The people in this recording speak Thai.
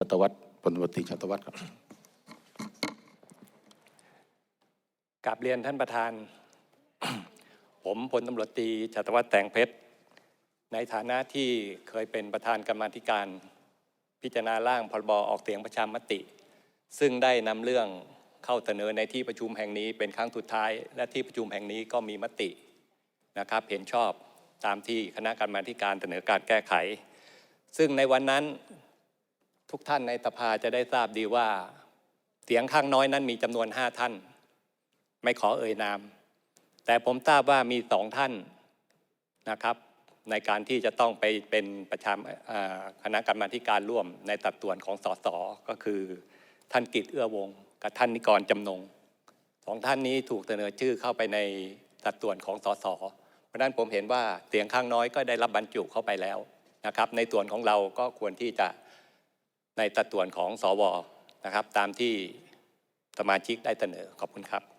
ชัตวัฒน์พลตรวจตรีชัตวัฒน์ครับกราบเรียนท่านประธาน ผมพลตำรวจตรีชัตวัฒน์แตงเพชร ในฐานะที่เคยเป็นประธานกรรมาธิการ พิจารณาร่างพรบออกเสียงประชามติ ซึ่งได้นำเรื่องเข้าเสนอในที่ประชุมแห่งนี้เป็นครั้งสุดท้าย และที่ประชุมแห่งนี้ก็มีมตินะครับเห็นชอบตามที่คณะกรรมาธิการเสนอการแก้ไข ซึ่งในวันนั้น ทุกท่านในสภาจะได้ทราบดีว่า เสียงข้างน้อยนั้นมีจำนวนห้าท่าน ไม่ขอเอ่ยนาม แต่ผมทราบว่ามีสองท่านนะครับ ในการที่จะต้องไปเป็นประชามคณะกรรมาธิการร่วมในตัดส่วนของสสก็คือท่านกิตเอื้อวงกับท่านนิกรจำนงสองท่านนี้ถูกเสนอชื่อเข้าไปในสัดส่วนของสสเพราะฉะนั้นผมเห็นว่าเสียงข้างน้อยก็ได้รับบรรจุเข้าไปแล้วนะครับ ในส่วนของเราก็ควรที่จะ ในตัดส่วนของสวนะครับ ตามที่สมาชิกได้เสนอขอบคุณครับ